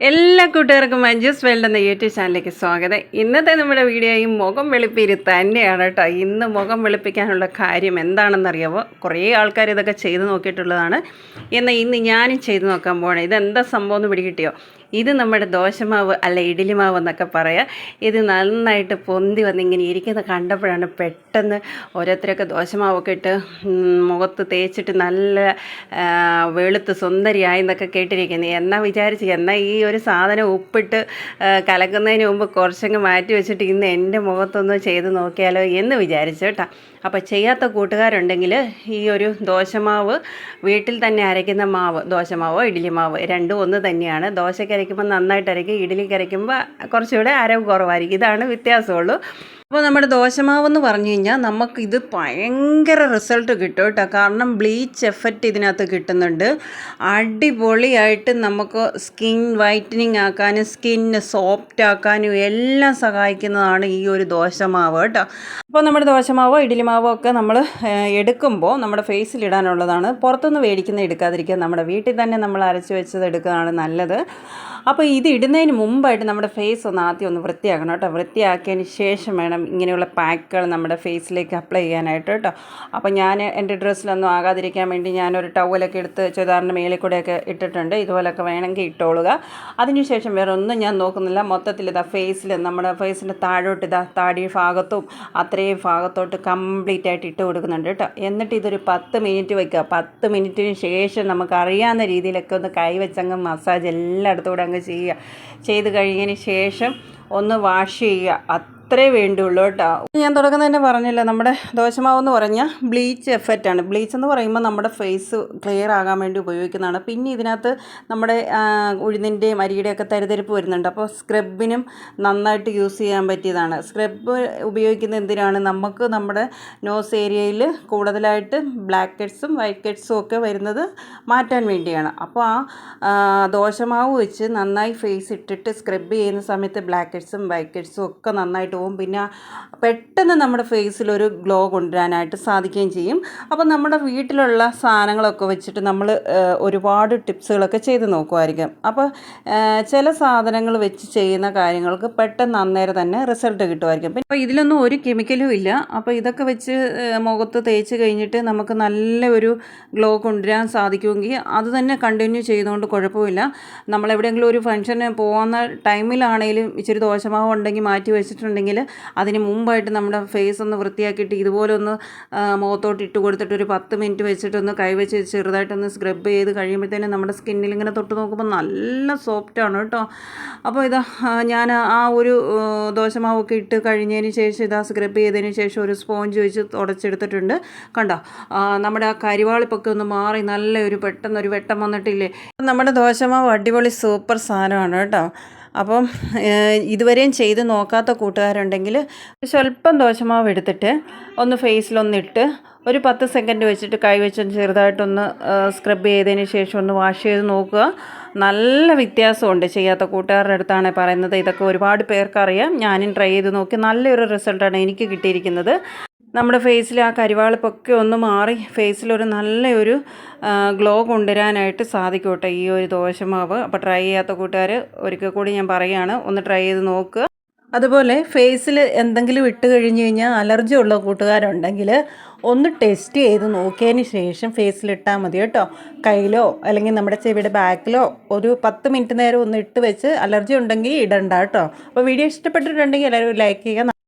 എല്ലാ കൂട്ടുകാർക്കും മഞ്ജുസ് വേൾഡ് എന്ന യൂട്യൂബ് ചാനലിലേക്ക് സ്വാഗതം. ഇന്നത്തെ നമ്മുടെ വീഡിയോ ഈ മുഖം വെളുപ്പീര് തന്നെയാണ് കേട്ടോ. ഇന്ന് മുഖം വെളുപ്പിക്കാനുള്ള കാര്യം എന്താണെന്നറിയാവോ? കുറേ ആൾക്കാർ ഇതൊക്കെ ചെയ്തു നോക്കിയിട്ടുള്ളതാണ്. എന്നാൽ ഇന്ന് ഞാനും ചെയ്തു നോക്കാൻ പോകണം ഇതെന്താ സംഭവം എന്ന് പിടികിട്ടിയോ? ഇത് നമ്മുടെ ദോശമാവ് അല്ല ഇഡ്ഡലി മാവ് എന്നൊക്കെ പറയാം. ഇത് നന്നായിട്ട് പൊന്തി വന്ന് ഇങ്ങനെ ഇരിക്കുന്നത് കണ്ടപ്പോഴാണ് പെട്ടെന്ന് ഓരോരുത്തരൊക്കെ ദോശമാവൊക്കെ ഇട്ട് മുഖത്ത് തേച്ചിട്ട് നല്ല വെളുത്ത് സുന്ദരിയായി എന്നൊക്കെ കേട്ടിരിക്കുന്നത് എന്നാൽ വിചാരിച്ച് എന്നാൽ ഈ ഒരു സാധനം ഉപ്പിട്ട് കലക്കുന്നതിന് മുമ്പ് കുറച്ചങ്ങ് മാറ്റി വെച്ചിട്ട് ഇന്ന് എന്റെ മുഖത്തൊന്ന് ചെയ്ത് നോക്കിയാലോ എന്ന് വിചാരിച്ചു കേട്ടോ. അപ്പോൾ ചെയ്യാത്ത കൂട്ടുകാരുണ്ടെങ്കിൽ ഈ ഒരു ദോശമാവ് വീട്ടിൽ തന്നെ അരയ്ക്കുന്ന മാവ് ദോശമാവോ ഇഡ്ഡലി മാവ് രണ്ടും ഒന്ന് തന്നെയാണ്. ദോശയ്ക്ക് അരയ്ക്കുമ്പോൾ നന്നായിട്ട് അരയ്ക്കും ഇഡ്ഡലിക്ക് അരയ്ക്കുമ്പോൾ കുറച്ചുകൂടെ അരവ് കുറവായിരിക്കും. ഇതാണ് വ്യത്യാസമുള്ളൂ. അപ്പോൾ നമ്മുടെ ദോശമാവെന്ന് പറഞ്ഞു കഴിഞ്ഞാൽ നമുക്ക് ഇത് ഭയങ്കര റിസൾട്ട് കിട്ടും കേട്ടോ. കാരണം ബ്ലീച്ച് എഫക്റ്റ് ഇതിനകത്ത് കിട്ടുന്നുണ്ട്. അടിപൊളിയായിട്ട് നമുക്ക് സ്കിൻ വൈറ്റനിങ് ആക്കാനും സ്കിന്ന് സോഫ്റ്റ് ആക്കാനും എല്ലാം സഹായിക്കുന്നതാണ് ഈ ഒരു ദോശമാവ് കേട്ടോ. അപ്പോൾ നമ്മുടെ ദോശമാവോ ഇഡ്ഡലി മാവോ ഒക്കെ നമ്മൾ എടുക്കുമ്പോൾ നമ്മുടെ ഫേസിൽ ഇടാനുള്ളതാണ്. പുറത്തുനിന്ന് മേടിക്കുന്ന എടുക്കാതിരിക്കുക നമ്മുടെ വീട്ടിൽ തന്നെ നമ്മൾ അരച്ച് വെച്ചത് എടുക്കുന്നതാണ് നല്ലത്. അപ്പോൾ ഇത് ഇടുന്നതിന് മുമ്പായിട്ട് നമ്മുടെ ഫേസ് ഒന്ന് ആദ്യം ഒന്ന് വൃത്തിയാക്കണം കേട്ടോ. വൃത്തിയാക്കിയതിന് ശേഷം വേണം ഇങ്ങനെയുള്ള പാക്കുകൾ നമ്മുടെ ഫേസിലേക്ക് അപ്ലൈ ചെയ്യാനായിട്ട് കേട്ടോ. അപ്പോൾ ഞാൻ എന്റെ ഡ്രസ്സിലൊന്നും ആകാതിരിക്കാൻ വേണ്ടി ഞാനൊരു ടവലൊക്കെ എടുത്ത് ചുരിദാറിന്റെ മേളിൽ കൂടെയൊക്കെ ഇട്ടിട്ടുണ്ട്. ഇതുപോലൊക്കെ വേണമെങ്കിൽ ഇട്ടോളുക. അതിനുശേഷം വേറെ ഒന്നും ഞാൻ നോക്കുന്നില്ല. മൊത്തത്തിൽ ഇതാ ഫേസിൽ നമ്മുടെ ഫേസിന്റെ താഴോട്ട് ഇതാ താടി ഭാഗത്തും അത്രയും ഭാഗത്തോട്ട് കംപ്ലീറ്റ് ആയിട്ട് ഇട്ട് കൊടുക്കുന്നുണ്ട് കേട്ടോ. എന്നിട്ട് ഇതൊരു പത്ത് മിനിറ്റ് വയ്ക്കുക പത്ത് മിനിറ്റിന് ശേഷം നമുക്ക് അറിയാവുന്ന രീതിയിലൊക്കെ ഒന്ന് കൈവച്ചങ്ങ് മസാജ് എല്ലായിടത്തും കൂടെ അങ്ങ് ചെയ്യുക. ചെയ്ത് കഴിഞ്ഞതിന് ശേഷം ഒന്ന് വാഷ് ചെയ്യുക. അത്രേ വേണ്ടുള്ളൂ കേട്ടോ. ഞാൻ തുടക്കം തന്നെ പറഞ്ഞില്ല നമ്മുടെ ദോശമാവ് എന്ന് പറഞ്ഞാൽ ബ്ലീച്ച് എഫക്റ്റ് ആണ്. ബ്ലീച്ച് എന്ന് പറയുമ്പോൾ നമ്മുടെ ഫേസ് ക്ലിയർ ആകാൻ വേണ്ടി ഉപയോഗിക്കുന്നതാണ്. പിന്നെ ഇതിനകത്ത് നമ്മുടെ ഉഴുന്നിന്റെയും അരിയുടെയൊക്കെ തരിതരിപ്പ് വരുന്നുണ്ട്. അപ്പോൾ സ്ക്രബിനും നന്നായിട്ട് യൂസ് ചെയ്യാൻ പറ്റിയതാണ്. സ്ക്രബ് ഉപയോഗിക്കുന്ന എന്തിനാണ്? നമുക്ക് നമ്മുടെ നോസ് ഏരിയയിൽ കൂടുതലായിട്ട് ബ്ലാക്ക് ഹെഡ്സും വൈറ്റ് ഹെഡ്സും ഒക്കെ വരുന്നത് മാറ്റാൻ വേണ്ടിയാണ്. അപ്പോൾ ആ, ദോശമാവ് വെച്ച് നന്നായി ഫേസ് ഇട്ടിട്ട് സ്ക്രബ് ചെയ്യുന്ന സമയത്ത് ബ്ലാക്ക് ഹെഡ്സും വൈറ്റ് ഹെഡ്സും ഒക്കെ നന്നായിട്ട് പോകും പിന്നെ പെട്ടെന്ന് നമ്മുടെ ഫേസിലൊരു ഗ്ലോ കൊണ്ടുവരാനായിട്ട് സാധിക്കുകയും ചെയ്യും. അപ്പോൾ നമ്മുടെ വീട്ടിലുള്ള സാധനങ്ങളൊക്കെ വെച്ചിട്ട് നമ്മൾ ഒരുപാട് ടിപ്സുകളൊക്കെ ചെയ്ത് നോക്കുമായിരിക്കും അപ്പോൾ ചില സാധനങ്ങൾ വെച്ച് ചെയ്യുന്ന കാര്യങ്ങൾക്ക് പെട്ടെന്ന് അന്നേരം തന്നെ റിസൾട്ട് കിട്ടുമായിരിക്കും പിന്നെ അപ്പോൾ ഇതിലൊന്നും ഒരു കെമിക്കലും ഇല്ല. അപ്പോൾ ഇതൊക്കെ വെച്ച് മുഖത്ത് തേച്ച് കഴിഞ്ഞിട്ട് നമുക്ക് നല്ല ഒരു ഗ്ലോ കൊണ്ടുവരാൻ സാധിക്കുമെങ്കിൽ അത് തന്നെ കണ്ടിന്യൂ ചെയ്തുകൊണ്ട് കുഴപ്പമില്ല. നമ്മളെവിടെയെങ്കിലും ഒരു ഫംഗ്ഷന് പോകുന്ന ടൈമിലാണെങ്കിലും ഇച്ചിരി ദോശമാവ് ഉണ്ടെങ്കിൽ മാറ്റി വെച്ചിട്ടുണ്ടെങ്കിൽ അതിന് മുമ്പായിട്ട് നമ്മുടെ ഫേസ് ഒന്ന് വൃത്തിയാക്കിയിട്ട് ഇതുപോലെ ഒന്ന് മുഖത്തോട്ട് ഇട്ട് കൊടുത്തിട്ട് ഒരു പത്ത് മിനിറ്റ് വെച്ചിട്ടൊന്ന് കൈവച്ച് ചെറുതായിട്ടൊന്ന് സ്ക്രബ് ചെയ്ത് കഴിയുമ്പോഴത്തേനും നമ്മുടെ സ്കിന്നിൽ ഇങ്ങനെ തൊട്ട് നോക്കുമ്പോൾ നല്ല സോഫ്റ്റാണ് കേട്ടോ. അപ്പോൾ ഇതാ ഞാൻ ആ ഒരു ദോശമാവൊക്കെ ഇട്ട് കഴിഞ്ഞതിന് ശേഷം ഇതാ സ്ക്രബ് ചെയ്തതിന് ശേഷം ഒരു സ്പോഞ്ച് വെച്ച് തുടച്ചെടുത്തിട്ടുണ്ട്. കണ്ടോ? നമ്മുടെ ആ കരിവാളിപ്പൊക്കെ ഒന്ന് മാറി നല്ല ഒരു പെട്ടെന്ന് ഒരു വെട്ടം വന്നിട്ടില്ലേ? നമ്മുടെ ദോശമാവ് അടിപൊളി സൂപ്പർ സാധനമാണ് കേട്ടോ. അപ്പം ഇതുവരെയും ചെയ്ത് നോക്കാത്ത കൂട്ടുകാരുണ്ടെങ്കിൽ സ്വല്പം ദോശമാവ് എടുത്തിട്ട് ഒന്ന് ഫേസിലൊന്നിട്ട് ഒരു പത്ത് സെക്കൻഡ് വെച്ചിട്ട് കൈ വെച്ച് ചെറുതായിട്ടൊന്ന് സ്ക്രബ് ചെയ്തതിന് ശേഷം ഒന്ന് വാഷ് ചെയ്ത് നോക്കുക. നല്ല വ്യത്യാസമുണ്ട് ചെയ്യാത്ത കൂട്ടുകാരുടെ അടുത്താണ് പറയുന്നത്. ഇതൊക്കെ ഒരുപാട് പേർക്കറിയാം. ഞാനും ട്രൈ ചെയ്ത് നോക്കി. നല്ലൊരു റിസൾട്ടാണ് എനിക്ക് കിട്ടിയിരിക്കുന്നത്. നമ്മുടെ ഫേസിൽ ആ കരിവാളിപ്പൊക്കെ ഒന്ന് മാറി ഫേസിലൊരു നല്ലൊരു ഗ്ലോ കൊണ്ടുവരാനായിട്ട് സാധിക്കും കേട്ടോ ഈ ഒരു ദോശമാവ്. അപ്പോൾ ട്രൈ ചെയ്യാത്ത കൂട്ടുകാർ ഒരിക്കൽ കൂടി ഞാൻ പറയുകയാണ് ഒന്ന് ട്രൈ ചെയ്ത് നോക്കുക അതുപോലെ ഫേസിൽ എന്തെങ്കിലും ഇട്ട് കഴിഞ്ഞ് കഴിഞ്ഞാൽ അലർജി ഉള്ള കൂട്ടുകാരുണ്ടെങ്കിൽ ഒന്ന് ടെസ്റ്റ് ചെയ്ത് നോക്കിയതിന് ശേഷം ഫേസിലിട്ടാൽ മതി കേട്ടോ. കയ്യിലോ അല്ലെങ്കിൽ നമ്മുടെ ചെവിയുടെ ബാക്കിലോ ഒരു പത്ത് മിനിറ്റ് നേരം ഒന്ന് ഇട്ട് വെച്ച് അലർജി ഉണ്ടെങ്കിൽ ഇടണ്ട കേട്ടോ. അപ്പോൾ വീഡിയോ ഇഷ്ടപ്പെട്ടിട്ടുണ്ടെങ്കിൽ എല്ലാവരും ലൈക്ക് ചെയ്യുക.